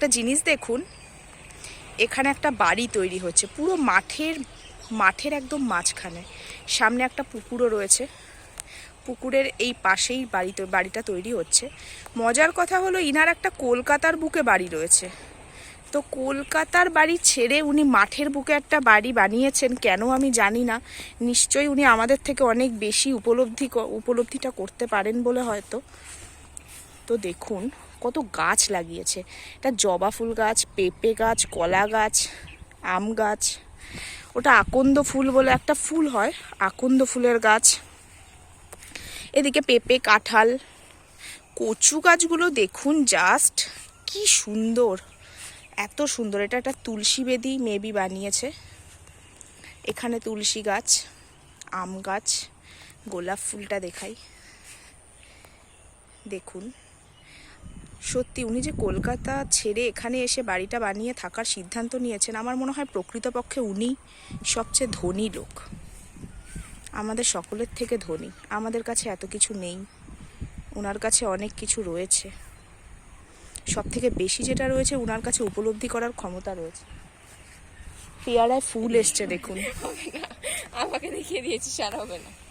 একটা জিনিস দেখুন, এখানে একটা বাড়ি তৈরি হচ্ছে, পুরো মাঠের মাঠের একদম মাঝখানে। সামনে একটা পুকুরও রয়েছে, পুকুরের এই পাশেই বাড়ি বাড়িটা তৈরি হচ্ছে। মজার কথা হলো ইনার একটা কলকাতার বুকে বাড়ি রয়েছে। তো কলকাতার বাড়ি ছেড়ে উনি মাঠের বুকে একটা বাড়ি বানিয়েছেন, কেন আমি জানি না। নিশ্চয়ই উনি আমাদের থেকে অনেক বেশি উপলব্ধি উপলব্ধিটা করতে পারেন বলে হয়তো। তো দেখুন, কত গাছ লাগিয়েছে। এটা জবা ফুল গাছ, পেঁপে গাছ, কলা গাছ, আম গাছ। ওটা আকন্দ ফুল বলে একটা ফুল হয়, আকন্দ ফুলের গাছ। এদিকে পেঁপে, কাঁঠাল, কচু গাছগুলো দেখুন জাস্ট কি সুন্দর। এত সুন্দর, এটা একটা তুলসী বেদি মেবি বানিয়েছে। এখানে তুলসী গাছ, আম গাছ, গোলাপ ফুলটা দেখাই। দেখুন। সত্যি উনি যে কলকাতা ছেড়ে এখানে এসে বাড়িটা বানিয়ে থাকার সিদ্ধান্ত নিয়েছেন, আমার মনে হয় প্রকৃতপক্ষে উনি সবচেয়ে ধনী লোক। আমাদের সকলের থেকে ধনী। আমাদের কাছে এত কিছু নেই। ওনার কাছে অনেক কিছু রয়েছে। সব থেকে বেশি যেটা রয়েছে ওনার কাছে উপলব্ধি করার ক্ষমতা রয়েছে। পেয়ারায় ফুল এসছে, দেখুন। আমাকে দেখিয়ে দিয়েছি, সারা হবে না।